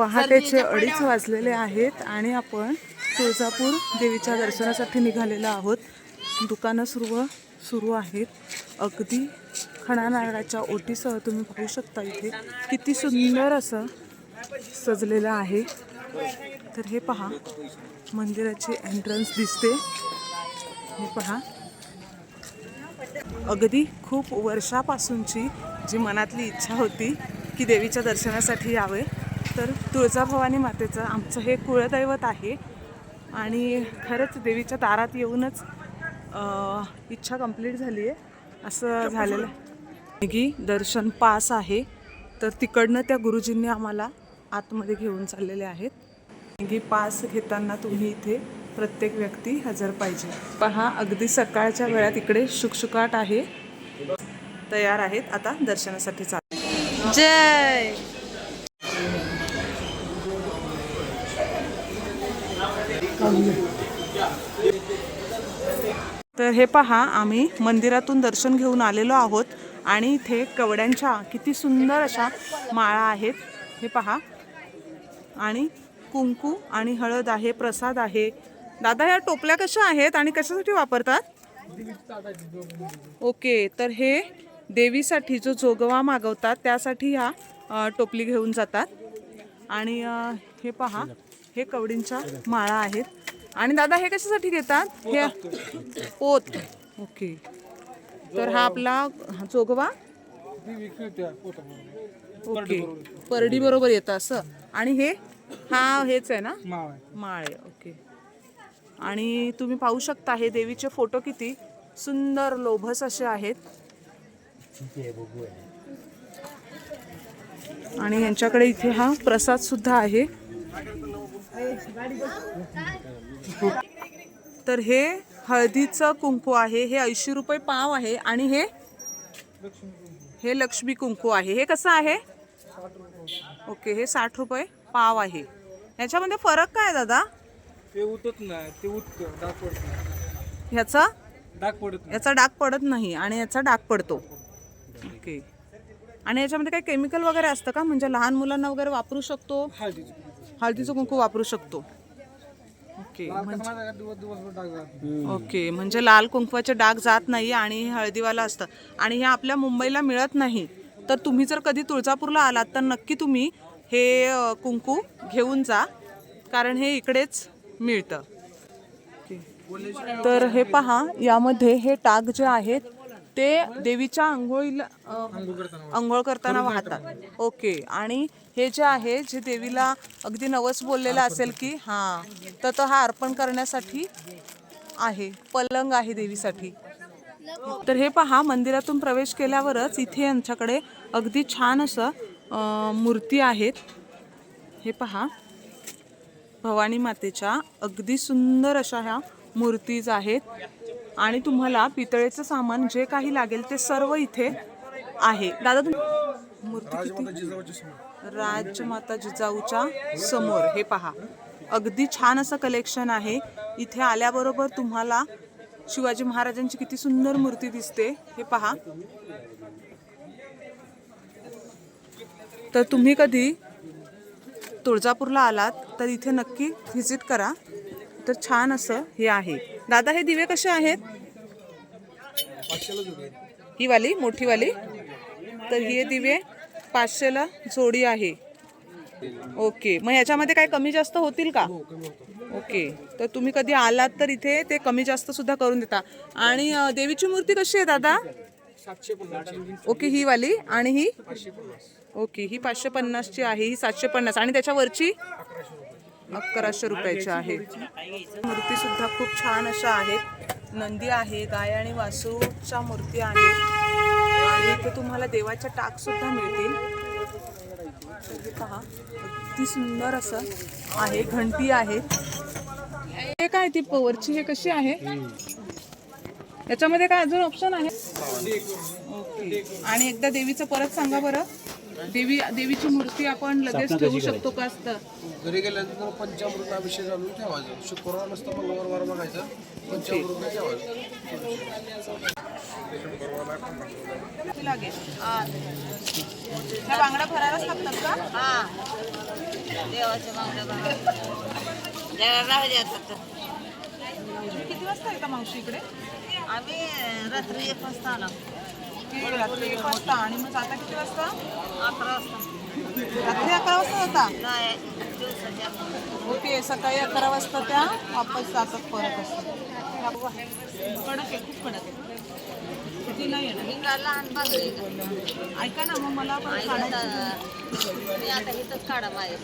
पहाटेचे अडीच वाजलेले आहेत आणि आपण तुळजापूर देवीच्या दर्शनासाठी निघालेलो आहोत. दुकानं सुरू सुरू आहेत. अगदी खणा नारळाच्या ओटीसह तुम्ही पाहू शकता इथे किती सुंदर असं सजलेलं आहे. तर हे पहा मंदिराची एंट्रन्स दिसते. हे पहा. अगदी खूप वर्षापासूनची जी मनातली इच्छा होती की देवीच्या दर्शनासाठी यावे तर तुळजाभवानी मातेचं आमचं हे कुळदैवत आहे. आणि खरंच देवीच्या दारात येऊनच इच्छा कंप्लीट झाली आहे. असं झालेलं आहे. की दर्शन पास आहे. तर तिकडनं त्या गुरुजींनी आम्हाला आतमध्ये घेऊन चाललेले आहेत. की पास घेताना तुम्ही इथे प्रत्येक व्यक्ती हजर पाहिजे. पहा अगदी सकाळच्या वेळात इकडे शुकशुकाट आहे. तयार आहेत. आता दर्शनासाठी चाल. जय! तर हे पहा आम्ही मंदिरातून दर्शन घेऊन आलेलो आहोत आणि इथे कवड्यांच्या किती सुंदर अशा माळा आहेत. हे पहा. आणि कुंकू आणि हळद आहे प्रसाद आहे. दादा ह्या टोपल्या कशा आहेत आणि कशासाठी वापरतात? ओके तर हे देवीसाठी जो जोगवा मागवतात त्यासाठी ह्या टोपली घेऊन जातात. आणि हे पहा हे कवडींच्या माळा आहेत. आणि दादा हे कशासाठी घेतात? हे पोत. ओके. तर हा आपला जोगवा ओके. परडी बरोबर येतं असं. आणि हे? हा हेच आहे ना? माळ ओके. आणि तुम्ही पाहू शकता हे देवीचे फोटो किती सुंदर लोभस असे आहेत. आणि यांच्याकडे इथे हा प्रसाद सुद्धा आहे. तर हे हळदीचं कुंकू आहे हे ऐंशी रुपये पाव आहे आणि हे हे लक्ष्मी कुंकू आहे. हे कसं आहे? ओके हे साठ रुपये पाव आहे. याच्यामध्ये फरक काय दादा? ते उठत नाही ते उठत डाग पडत नाही. ह्याचा? डाग पडत नाही. याचा डाग पडत नाही आणि याचा डाग पडतो. ओके. आणि याच्यामध्ये काही केमिकल वगैरे असतं का? म्हणजे लहान मुलांना वगैरे वापरू शकतो? हळदीचं कुंकू वापरू शकतो. ओके म्हणजे. ओके म्हणजे लाल कुंकवाचे डाग जात नाही आणि हे हळदीवाला असतं. आणि हे आपल्या मुंबईला मिळत नाही. तर तुम्ही जर कधी तुळजापूरला आलात तर नक्की तुम्ही हे अ, कुंकू घेऊन जा. कारण हे इकडेच मिळतं. तर हे पहा यामध्ये हे टाक जे आहेत ते देवीच्या आंघोळीला आंघोळ करताना वाहतात. ओके. आणि हे जे आहे जे देवीला अगदी नवस बोललेलं असेल की हां तर तो हा अर्पण करण्यासाठी आहे. पलंग आहे देवीसाठी. तर हे पहा मंदिरातून प्रवेश केल्यावरच इथे यांच्याकडे अगदी छान असं मूर्ती आहेत. हे पहा. भवानी मातेच्या अगदी सुंदर अशा ह्या मूर्तीज आहेत. आणि तुम्हाला पितळेचं सामान जे काही लागेल ते सर्व इथे आहे. दादा तुम्ही मूर्ती राजमाता जिजाऊच्या समोर. हे पहा. अगदी छान असं कलेक्शन आहे. इथे आल्याबरोबर तुम्हाला शिवाजी महाराजांची किती सुंदर मूर्ती दिसते. हे पहा. तर तुम्ही कधी तुळजापूरला आलात तर इथे नक्की व्हिजिट करा. तर छान असं हे आहे. दादा हे दिवे कसे आहेत? ही वाली मोठी वाली. तर हे दिवे पाचशेला जोडी आहे. ओके. मग ह्याच्यामध्ये काय कमी जास्त होतील का? ओके. तर तुम्ही कधी आलात तर इथे ते कमी जास्त सुद्धा करून देता. आणि देवीची मूर्ती कशी आहे दादा? ओके ही वाली. आणि ही? ओके ही पाचशे पन्नासची आहे. ही सातशे पन्नास. आणि त्याच्यावरची? अकराशे रुपयाची आहे. मूर्ती सुद्धा खूप छान अशा आहेत. नंदी आहे गाय आणि वासूच्या मूर्ती आहेत. आणि इथे तुम्हाला देवाच्या टाक सुद्धा मिळतील. हे पहा अगदी सुंदर असं आहे घंटी आहे. हे काय ती पवरची हे कशी आहे? याच्यामध्ये काय अजून ऑप्शन आहे? ओके आणि एकदा देवीचं परत सांगा बरं. देवी देवीची मूर्ती आपण लगेच ठेवू शकतो का असतं? घरी गेल्यानंतर पंचामृत अभिषेक घालून ठेवायचं. शुक्रवार नसतं मंगळवार वार बघायचं. पंचामृत ठेवायचं. किती लागेल. ह्या बांगड्या भरायलाच लागतात का? देवाच्या देवाला राहू द्या फक्त किती वाजता येता मावशी इकडे? आम्ही रात्री एक वाजता आलो. रात्री एक वाजता आणि मग आता किती वाजता? अकरा वाजता रात्री अकरा वाजता जाता ओके सकाळी अकरा वाजता त्या वापस जातात परत असतात. कडक आहे खूप कडक आहे. किती नाही ऐका ना मग मला पण काढायचं मी आता इथंच काढा माझ्या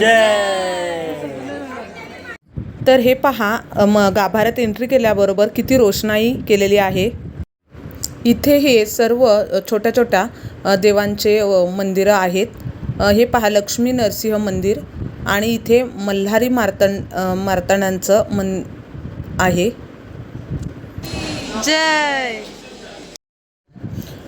ते तर हे पहा म गाभाऱ्यात एंट्री केल्याबरोबर किती रोषणाई केलेली आहे. इथे हे सर्व छोट्या छोट्या देवांचे मंदिरं आहेत. हे पहा लक्ष्मी नरसिंह मंदिर आणि इथे मल्हारी मार्तंड अ, मार्तंडांचं मन आहे. जय.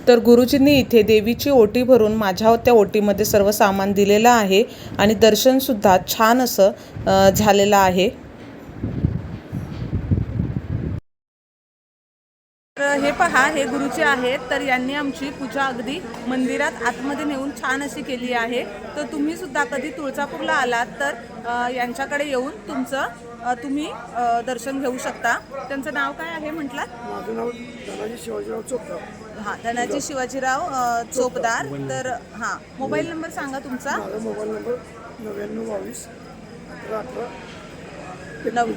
तर गुरुजींनी इथे देवीची ओटी भरून माझ्या त्या ओटीमध्ये सर्व सामान दिलेलं आहे आणि दर्शनसुद्धा छान असं झालेलं आहे. तर हे पहा हे गुरुजी आहेत तर यांनी आमची पूजा अगदी मंदिरात आतमध्ये नेऊन छान अशी केली आहे. तर तुम्ही सुद्धा कधी तुळजापूरला आलात तर यांच्याकडे येऊन तुमचं तुम्ही दर्शन घेऊ शकता. त्यांचं नाव काय आहे म्हटलात? माझं नाव धनाजी शिवाजीराव चोपडा हां धनाजी शिवाजीराव चोपदार. तर हां मोबाईल नंबर सांगा तुमचा. माझा मोबाईल नंबर नव्याण्णव बावीस अठरा अठरा नव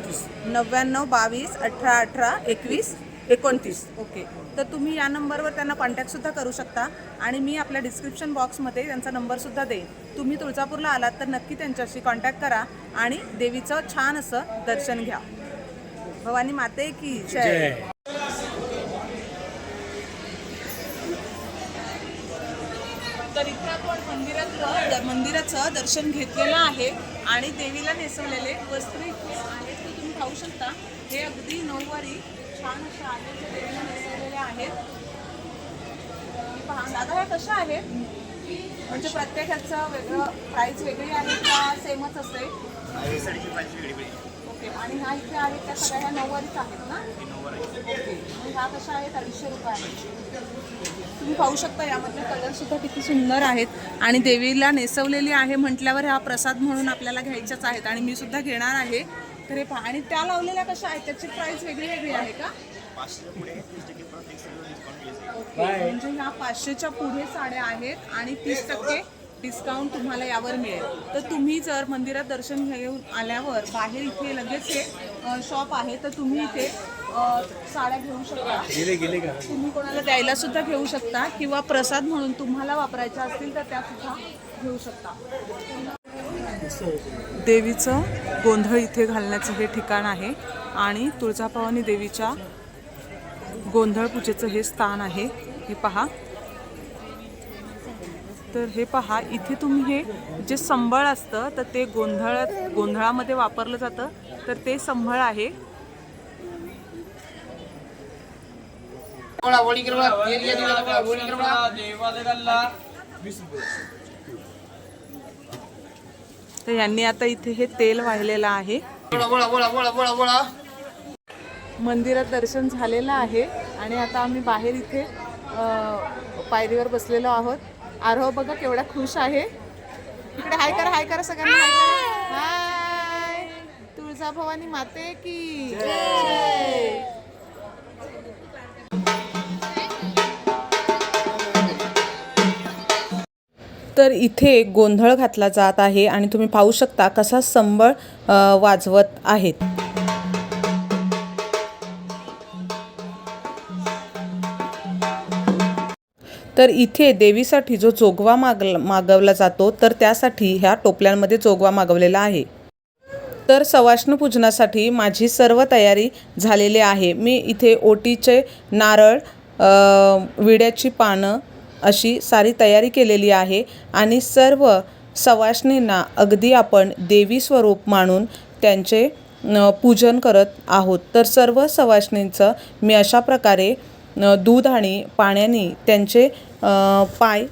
नव्याण्णव बावीस अठरा अठरा एकवीस एकोणतीस. ओके. तर तुम्ही या नंबरवर त्यांना कॉन्टॅक्टसुद्धा करू शकता. आणि मी आपल्या डिस्क्रिप्शन बॉक्समध्ये त्यांचा नंबरसुद्धा देईन. तुम्ही तुळजापूरला आलात तर नक्की त्यांच्याशी कॉन्टॅक्ट करा आणि देवीचं छान असं दर्शन घ्या. भवानी माते की जय. तर इथे आपण मंदिराचं मंदिराचं दर्शन घेतलेलं आहे आणि देवीला नेसवलेले वस्त्र इथे आहेत ते तुम्ही पाहू शकता. हे अगदी नऊवारी छान अशा आहेत देवीला नेसवलेले आहेत. हे पहा. दादा ह्या कशा आहेत? म्हणजे प्रत्येकाचं वेगळं प्राईस वेगळी आहे का सेमच असते. ओके आणि ह्या इथे आहेत त्या सगळ्या ह्या नऊवारीच आहेत ना? ओके ह्या कशा आहेत? अडीचशे रुपये आहेत. तुम्ही पाहू शकता यामधले कलर सुद्धा किती सुंदर आहेत. आणि देवीला नेसवलेली आहे म्हटल्यावर हा प्रसाद म्हणून आपल्याला घ्यायच्याच आहेत. आणि मी सुद्धा घेणार आहे. तर हे पहा. आणि त्या लावलेल्या कशा आहेत? त्याची प्राईस वेगळी वेगळी आहे का? ओके म्हणजे ह्या पाचशेच्या पुढे साड्या आहेत आणि तीस टक्के डिस्काउंट तुम्हाला यावर मिळेल. तर तुम्ही जर मंदिरात दर्शन घेऊन आल्यावर बाहेर इथे लगेच हे शॉप आहे तर तुम्ही इथे साड्या घेऊ शकता. गेले गेले का? तुम्ही कोणाला द्यायला सुद्धा घेऊ शकता किंवा प्रसाद म्हणून तुम्हाला वापरायच्या असतील तर त्या सुद्धा घेऊ शकता. देवीचं गोंधळ इथे घालण्याचं हे ठिकाण आहे आणि तुळजाभवानी देवीच्या गोंधळ पूजेचं हे स्थान आहे. हे पहा. तर हे पहा इथे तुम्ही हे जे संबळ असतं तर ते गोंधळ गोंधळामध्ये वापरलं जातं. तर ते संबळ आहे. तर यांनी आता इथे हे तेल वाहिलेलं आहे. मंदिरात दर्शन झालेलं आहे आणि आता आम्ही बाहेर इथे पायरीवर बसलेलो आहोत. आरोह बघा केवढा खुश आहे. इकडे हाय करा हाय करा सगळ्यांना हाय करा. हाय. तुळजाभवानी माते की जय. तर इथे गोंधळ घातला जात आहे आणि तुम्ही पाहू शकता कसा संबळ वाजवत आहेत. तर इथे देवीसाठी जो जोगवा माग मागवला जातो तर त्यासाठी ह्या टोपल्यांमध्ये जोगवा मागवलेला आहे. तर सवाष्ण पूजनासाठी माझी सर्व तयारी झालेली आहे. मी इथे ओटीचे नारळ विड्याची पानं अशी सारी तयारी केलेली आहे आणि सर्व सवाष्णींना अगदी आपण देवी स्वरूप मानून त्यांचे पूजन करत आहोत. तर सर्व सवाष्णींचं मी अशा प्रकारे दूध आणि पाण्याने त्यांचे पाय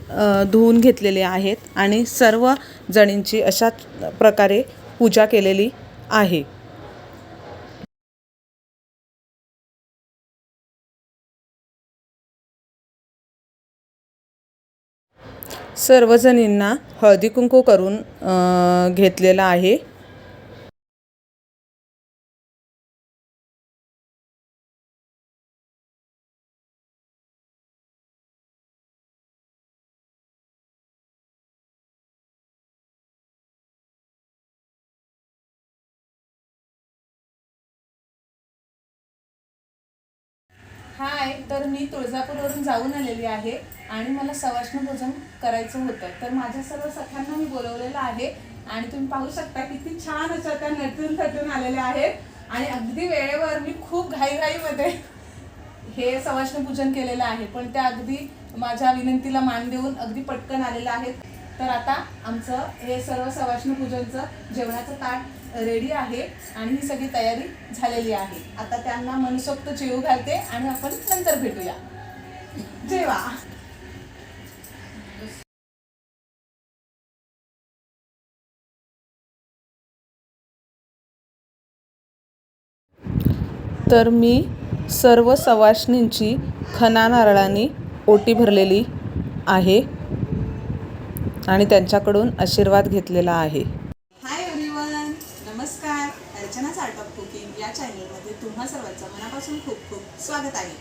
धुवून घेतलेले आहेत आणि सर्व जणींची अशाच प्रकारे पूजा केलेली आहे. सर्वजणींना हळदी कुंकू करून घेतलेला आहे. तुळजापूरवरून जाऊन आलेली आहे आणि मला सवाष्ण भोजन करायचं होतं. तर माझ्या सर्व सख्यांना मी बोलवलेलं आहे आणि तुम्ही पाहू शकता किती छान अशा त्या नटून थटून आलेल्या आहेत. आणि अगदी वेळेवर मी खूप घाईघाईमध्ये हे सवाष्ण पूजन केलेलं आहे. पण त्या अगदी माझ्या विनंतीला मान देऊन अगदी पटकन आलेलं आहेत. तर आता आमचं हे सर्व सवाष्ण पूजनचं जेवणाचं ताट रेडी आहे आणि ही सगळी तयारी झालेली आहे. आता त्यांना मनसोक्त जेवू घालते आणि आपण नंतर भेटूया. जेवा. तर मी सर्व सवाष्णींची खना नारळाने ओटी भरलेली आहे आणि त्यांच्याकडून आशीर्वाद घेतलेला आहे. स्वागत आहे.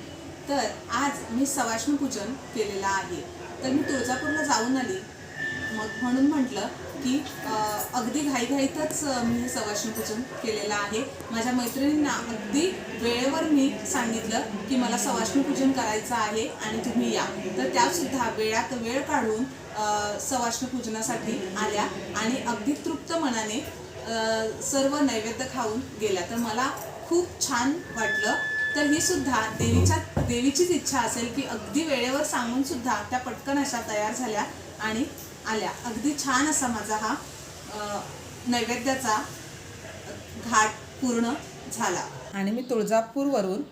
तर आज मी सवाष्ण पूजन केलेलं आहे. तर मी तुळजापूरला जाऊन आली. मग म्हणून म्हटलं की अगदी घाईघाईतच मी हे सवाष्ण पूजन केलेलं आहे. माझ्या मैत्रिणींना अगदी वेळेवर मी सांगितलं की मला सवाष्ण पूजन करायचं आहे आणि तुम्ही या. तर त्यासुद्धा वेळात वेळ काढून सवाष्ण पूजनासाठी आल्या आणि अगदी तृप्त मनाने सर्व नैवेद्य खाऊन गेल्या. तर मला खूप छान वाटलं. तर ही सुद्धा देवीच्या देवीचीच इच्छा असेल की अगदी वेळेवर सांगून सुद्धा त्या पटकन अशा तयार झाल्या आणि आल्या. अगदी छान असा माझा हा नैवेद्याचा घाट पूर्ण झाला. आणि मी तुळजापूरवरून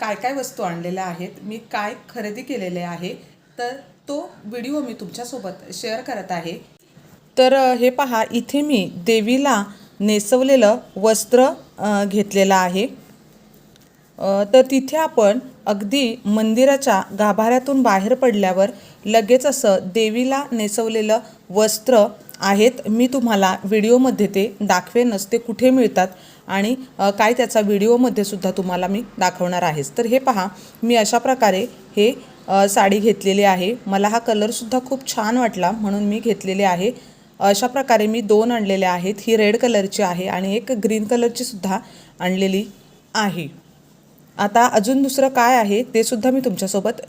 काय काय वस्तू आणलेल्या आहेत मी काय खरेदी केलेले आहे तर तो व्हिडिओ मी तुमच्यासोबत शेअर करत आहे. तर हे पहा इथे मी देवीला नेसवलेलं वस्त्र घेतलेलं आहे. तर तिथे आपण अगदी मंदिराच्या गाभाऱ्यातून बाहेर पडल्यावर लगेच असं देवीला नेसवलेलं वस्त्र आहेत. मी तुम्हाला व्हिडिओमध्ये ते दाखवेनच ते कुठे मिळतात आणि काय त्याचा व्हिडिओमध्ये सुद्धा तुम्हाला मी दाखवणार आहेच तर हे पहा मी अशा प्रकारे हे साडी घेतलेली आहे. मला हा कलरसुद्धा खूप छान वाटला म्हणून मी घेतलेले आहे. अशा प्रकारे मी दोन आणलेले आहेत. ही रेड कलरची आहे आणि एक ग्रीन कलरची सुद्धा आणलेली आहे. आता अजून दुसरं काय आहे ते सुद्धा मी तुमच्यासोबत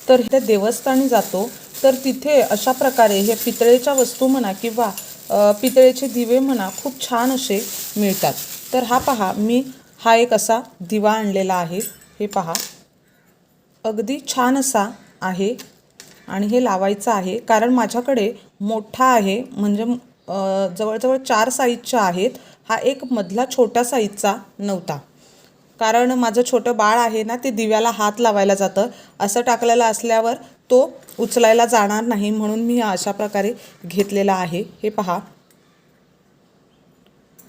तर त्या देवस्थानी जातो. तर तिथे अशा प्रकारे हे पितळेच्या वस्तू म्हणा किंवा पितळेचे दिवे म्हणा खूप छान असे मिळतात. तर हा पहा मी हा एक असा दिवा आणलेला आहे. हे पहा. अगदी छान असा आहे आणि हे लावायचं आहे. कारण माझ्याकडे मोठा आहे म्हणजे जवळजवळ चार साईजच्या आहेत. हा एक मधला छोट्या साईजचा नव्हता. कारण माझं छोटं बाळ आहे ना ते दिव्याला हात लावायला जातं. असं टाकलेलं असल्यावर तो उचलायला जाणार नाही म्हणून मी हा अशा प्रकारे घेतलेला आहे. हे पहा.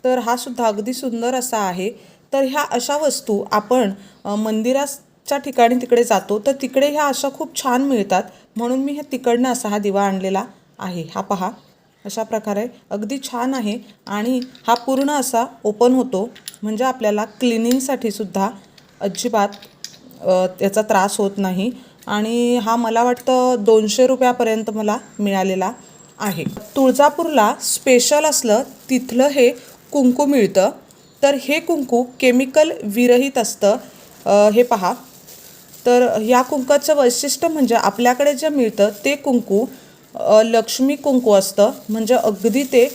तर हा सुद्धा अगदी सुंदर असा आहे. तर ह्या अशा वस्तू आपण मंदिराच्या ठिकाणी तिकडे जातो तर तिकडे ह्या अशा खूप छान मिळतात म्हणून मी हे तिकडनं असा हा दिवा आणलेला आहे. हा पहा. अशा प्रकारे अगदी छान आहे. आणि हा पूर्ण असा ओपन होतो. म्हणजे आपल्याला क्लिनिंगसाठी सुद्धा अजिबात त्याचा त्रास होत नाही. आणि हा मला वाटतं दोनशे रुपयापर्यंत मला मिळालेला आहे. तुळजापूरला स्पेशल असलं तिथलं हे कुंकू मिळतं. तर हे कुंकू केमिकल विरहित असतं. हे पहा. तर या कुंकाचं वैशिष्ट्य म्हणजे आपल्याकडे जे मिळतं ते कुंकू लक्ष्मी कुंकू असतं. म्हणजे अगदी ते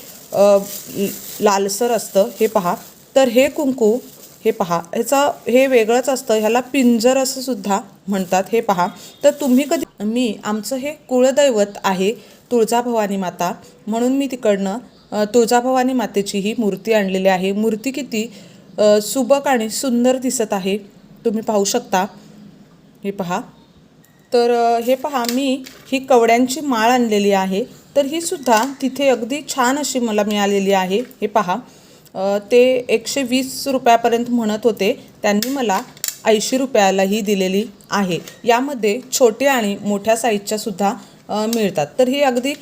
लालसर असतं. हे पहा. तर हे कुंकू हे पहा. ह्याचं हे वेगळंच असतं. ह्याला पिंजर असं सुद्धा म्हणतात. हे पहा. तर तुम्ही कधी मी आमचं हे कुळदैवत आहे तुळजाभवानी माता. म्हणून मी तिकडनं तुळजाभवानी मातेची ही मूर्ती आणलेली आहे. मूर्ती किती सुबक आणि सुंदर दिसत आहे. तुम्ही पाहू शकता. हे पहा. तर हे पहा मी ही कवड्यांची माळ आणलेली आहे. तर ही सुद्धा तिथे अगदी छान अशी मला मिळालेली आहे. हे पहा ते एकशे वीस रुपयापर्यंत म्हणत होते. त्यांनी मला ऐंशी रुपयाला ही दिलेली आहे. यामध्ये छोट्या आणि मोठ्या साईजच्या सुद्धा मिळतात. तर ही अगदी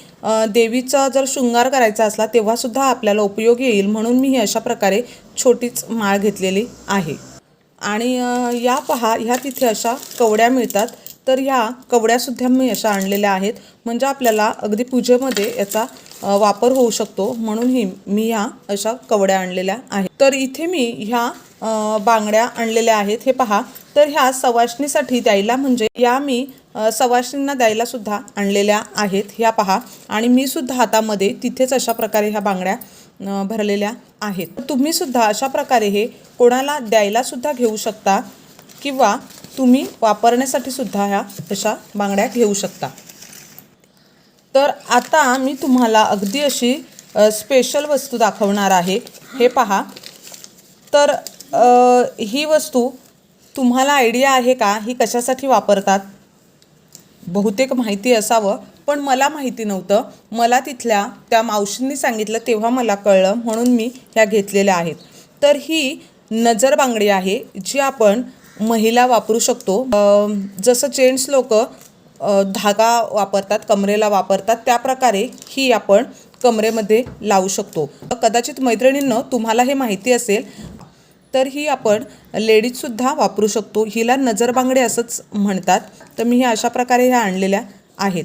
देवीचा जर शृंगार करायचा असला तेव्हासुद्धा आपल्याला उपयोग येईल म्हणून मी ही अशा प्रकारे छोटीच माळ घेतलेली आहे. आणि या पहा ह्या तिथे अशा कवड्या मिळतात. तर ह्या कवड्यासुद्धा मी अशा आणलेल्या आहेत. म्हणजे आपल्याला अगदी पूजेमध्ये याचा वापर होऊ शकतो. म्हणून ही मी ह्या अशा कवड्या आणलेल्या आहेत. तर इथे मी ह्या बांगड्या आणलेल्या आहेत. हे पहा. तर ह्या सवाशणीसाठी द्यायला म्हणजे या मी सवाशणींना द्यायला सुद्धा आणलेल्या आहेत. ह्या पहा. आणि मी सुद्धा हातामध्ये तिथेच अशा प्रकारे ह्या बांगड्या भरलेल्या आहेत. तुम्ही सुद्धा अशा प्रकारे हे कोणाला द्यायला सुद्धा घेऊ शकता. किंवा तुम्ही वापरण्यासाठी सुद्धा ह्या अशा बांगड्या घेऊ शकता. तर आता मी तुम्हाला अगदी अशी स्पेशल वस्तू दाखवणार आहे. हे पहा. तर आ, ही वस्तू तुम्हाला आयडिया आहे का? ही कशासाठी वापरतात? बहुतेक माहिती असावं पण मला माहिती नव्हतं. मला तिथल्या त्या मावशींनी सांगितलं तेव्हा मला कळलं म्हणून मी ह्या घेतलेल्या आहेत. तर ही नजर बांगडी आहे जी आपण महिला वापरू शकतो. जसं जेंट्स लोक धागा वापरतात कमरेला वापरतात त्या प्रकारे ही आपण कमरेमध्ये लावू शकतो. कदाचित मैत्रिणींनं तुम्हाला हे माहिती असेल तर ही आपण लेडीजसुद्धा वापरू शकतो. हिला नजरबांगडे असंच म्हणतात. तर मी ह्या अशा प्रकारे ह्या आणलेल्या आहेत.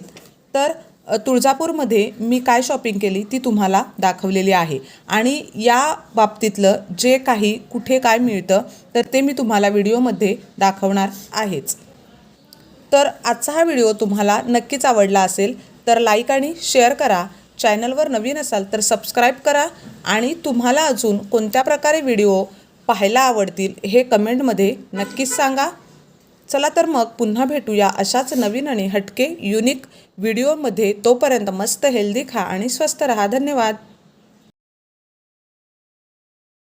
तर तुळजापूरमध्ये मी काय शॉपिंग केली ती तुम्हाला दाखवलेली आहे. आणि या बाबतीतलं जे काही कुठे काय मिळतं तर ते मी तुम्हाला व्हिडिओमध्ये दाखवणार आहेच. तर आजचा हा व्हिडिओ तुम्हाला नक्कीच आवडला असेल तर लाईक आणि शेअर करा. चॅनलवर नवीन असाल तर सबस्क्राईब करा. आणि तुम्हाला अजून कोणत्या प्रकारे व्हिडिओ पाहायला आवडतील हे कमेंटमध्ये नक्कीच सांगा. चला तर मग पुन्हा भेटूया अशाच नवीन आणि हटके युनिक व्हिडिओमध्ये तोपर्यंत मस्त हेल्दी खा आणि स्वस्त रहा. धन्यवाद.